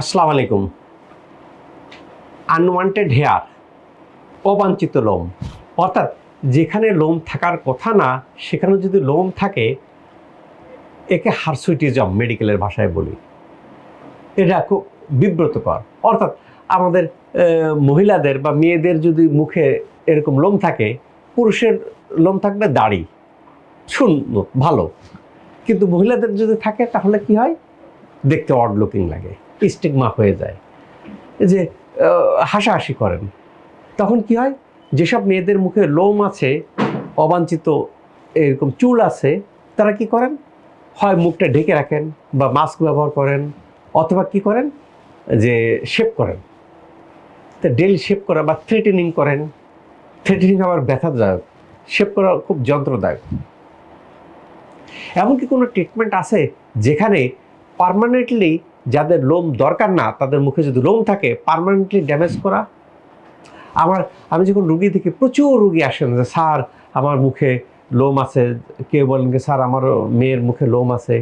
আসসালামু আলাইকুম। Unwanted hair অবাঞ্ছিত লোম। অর্থাৎ যেখানে লোম থাকার কথা না সেখানে যদি লোম থাকে, একে হারসুইটিজম মেডিকেলের ভাষায় বলি। এটা খুব বিব্রতকর। অর্থাৎ আমাদের মহিলাদের বা মেয়েদের যদি মুখে এরকম লোম থাকে, পুরুষের লোম থাকবে দাড়ি। সুন্দর ভালো। কিন্তু মহিলাদের যদি থাকে, তাহলে কি হয়? দেখতে অড লুকিং লাগে। স্টিগমা হয়ে যায়। যে হাসাহাসি করেন। তখন কি হয়? যেসব মেয়েদের মুখে লোম আছে, অবাঞ্ছিত এরকম চুল আছে, তারা কি করেন? হয় মুখটা ঢেকে রাখেন বা মাস্ক ব্যবহার করেন অথবা কি করেন? যে শেপ করেন। তা ডেলি শেপ করা বা থ্রেটেনিং করেন। থ্রেটেনিং আবার ব্যথাদায়ক শেপ করা খুব যন্ত্রদায়ক। এমনকি কোনো ট্রিটমেন্ট আছে যেখানে পার্মানেন্টলি যাদের লোম দরকার না, তাদের মুখে যদি লোম থাকে পার্মানেন্টলি ড্যামেজ করা। আমার, আমি যখন রুগী দেখি, প্রচুর রুগী আসেন যে, স্যার, আমার মুখে লোম আছে। কেউ বলেন যে, স্যার আমার মেয়ের মুখে লোম আছে।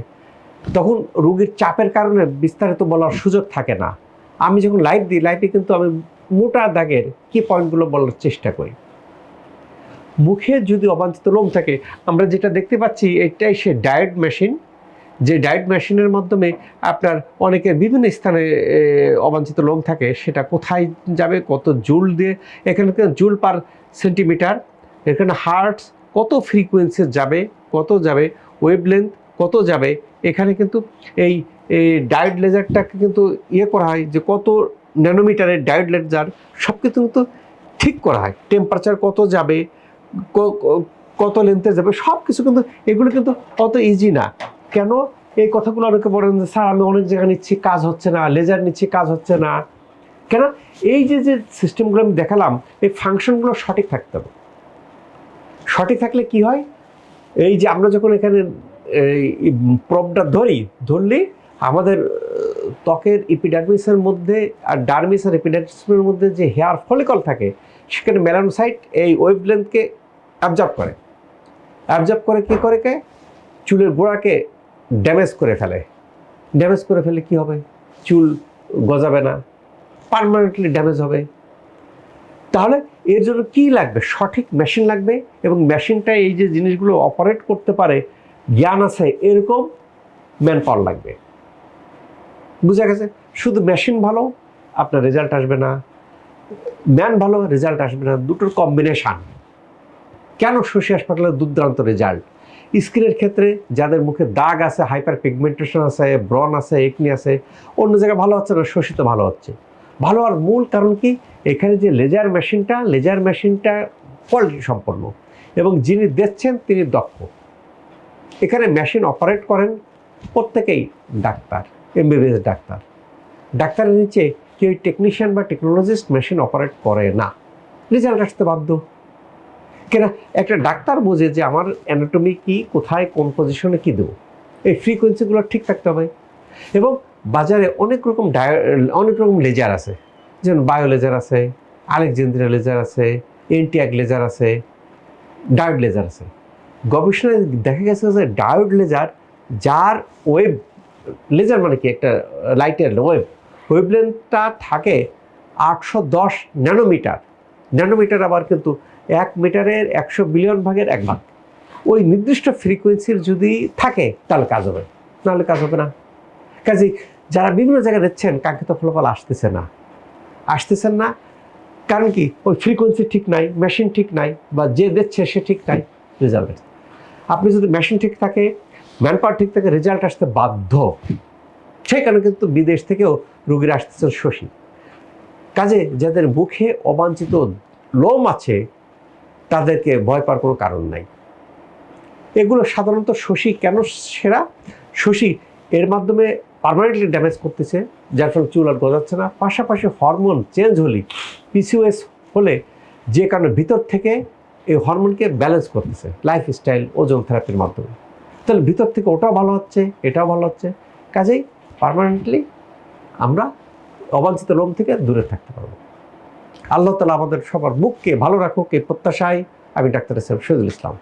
তখন রুগীর চাপের কারণে বিস্তারিত বলার সুযোগ থাকে না। আমি যখন লাইভ দিই লাইভে কিন্তু আমি মোটা দাগের কি পয়েন্টগুলো বলার চেষ্টা করি। মুখে যদি অবাঞ্ছিত লোম থাকে, আমরা যেটা দেখতে পাচ্ছি, এটাই সে ডায়েট মেশিন যে ডায়েট মেশিনের মাধ্যমে আপনার অনেকের বিভিন্ন স্থানে অবাঞ্ছিত লোম থাকে, সেটা কোথায় যাবে, কত জুল দিয়ে, এখানে জুল পার সেন্টিমিটার, এখানে হার্টস কত ফ্রিকোয়েন্সি যাবে, কত যাবে ওয়েভলেন্থ কত যাবে, এখানে কিন্তু এই ডায়েট লেজারটাকে কিন্তু ইয়ে করা হয় যে কত ন্যানোমিটারের ডায়েট লেজার সব কিছু কিন্তু ঠিক করা হয়, টেম্পারেচার কত যাবে কত লেন্থে যাবে সব কিছু কিন্তু, এগুলো কিন্তু অত ইজি না। কেন? এই কথাগুলো অনেকে বলেন যে, স্যার, আমি অনেক জায়গায় নিচ্ছি, কাজ হচ্ছে না, লেজার নিচ্ছি, কাজ হচ্ছে না। কেন? এই যে যে সিস্টেমগুলো আমি দেখালাম, এই ফাংশনগুলো সঠিক থাকতে হবে। সঠিক থাকলে কি হয়? এই যে, আমরা যখন এখানে, এই প্রবটা ধরি, ধরলে আমাদের ত্বকের ইপিডার্মিসের মধ্যে আর ডার্মিস আর এপিডার্মিসের মধ্যে যে হেয়ার ফলিকল থাকে, সেখানে মেলানোসাইট এই ওয়েভলেন্থকে অ্যাবজর্ব করে। অ্যাবজর্ব করে কি করে কে? চুলের গোড়াকে ড্যামেজ করে ফেলে। ড্যামেজ করে ফেলে কি হবে? চুল গজাবে না পার্মানেন্টলি ড্যামেজ হবে। তাহলে এর জন্য কি লাগবে? সঠিক মেশিন লাগবে এবং মেশিনটা এই যে জিনিসগুলো অপারেট করতে পারে, জ্ঞান আছে, এরকম ম্যান পাওয়ার লাগবে। বুঝা গেছে? শুধু মেশিন ভালো, আপনার রেজাল্ট আসবে না। ম্যান ভালো রেজাল্ট আসবে না। দুটোর কম্বিনেশান কেন শশী হাসপাতালের দুর্দান্ত রেজাল্ট স্কিনের ক্ষেত্রে যাদের মুখে দাগ আছে হাইপার পিগমেন্টেশন আছে ব্রন আছে, একনি আছে, অন্য জায়গায় ভালো হচ্ছে না, শোষিত ভালো হচ্ছে। ভালো আর মূল কারণ কি? এখানে যে লেজার মেশিনটা লেজার মেশিনটা কোয়ালিটি সম্পন্ন। এবং যিনি দেখছেন তিনি দক্ষ। এখানে মেশিন অপারেট করেন প্রত্যেকেই ডাক্তার এমবিবিএস ডাক্তার। ডাক্তারের নিচে কেউ টেকনিশিয়ান বা টেকনোলজিস্ট মেশিন অপারেট করে না। রেজাল্ট আসতে বাধ্য। কেন? একটা ডাক্তার বোঝে যে আমার অ্যানাটমি কি, কোথায়, কোন পজিশনে কি দেবো। এই ফ্রিকোয়েন্সিগুলো ঠিক থাকতে হবে। এবং বাজারে অনেক রকম ডায়, অনেক রকম লেজার আছে। যেমন বায়ো লেজার আছে আলেকজেন্দ্রিয়া লেজার আছে এনটিয়াক লেজার আছে ডায়োড লেজার আছে। গবেষণায় দেখা গেছে যে ডায়োড লেজার যার ওয়েব লেজার মানে কি? একটা লাইটের ওয়েব ওয়েবলেন্থটা থাকে আটশো দশ ন্যানোমিটার ন্যানোমিটার আবার কিন্তু এক মিটারের একশো বিলিয়ন ভাগের এক ভাগ। ওই নির্দিষ্ট ফ্রিকোয়েন্সির যদি থাকে, তাহলে কাজ হবে। নাহলে কাজ হবে না। কাজে যারা বিভিন্ন জায়গায় দিচ্ছেন কাঙ্ক্ষিত ফলাফল আসতেছে না। আসতেছেন না কারণ কি? ওই ফ্রিকোয়েন্সি ঠিক নাই মেশিন ঠিক নাই, বা যে দিচ্ছে সে ঠিক নাই রেজাল্ট আপনি যদি মেশিন ঠিক থাকে ম্যান পাওয়ার ঠিক থাকে রেজাল্ট আসতে বাধ্য। সেই কারণে কিন্তু বিদেশ থেকেও রুগীরা আসতেছেন শশী। কাজে যাদের মুখে অবাঞ্ছিত লোম আছে, তাদেরকে ভয় পাওয়ার কোনো কারণ নাই। এগুলো সাধারণত শশী কেন সেরা? শশী এর মাধ্যমে পার্মানেন্টলি ড্যামেজ করতেছে, যার ফলে চুল আর গজাচ্ছে না। পাশাপাশি হরমোন চেঞ্জ হলে পিসিওএস হলে যে কারণে ভিতর থেকে এই হরমোনকে ব্যালেন্স করতেছে লাইফস্টাইল ওজন থেরাপির মাধ্যমে। তাহলে ভিতর থেকে ওটাও ভালো হচ্ছে, এটাও ভালো হচ্ছে। কাজেই পার্মানেন্টলি আমরা অবাঞ্ছিত লোম থেকে দূরে থাকতে পারব। আল্লাহ তালা আমাদের সবার মুখকে ভালো রাখুক, এই প্রত্যাশায় আমি ডাক্তার সাহেব শহীদুল ইসলাম।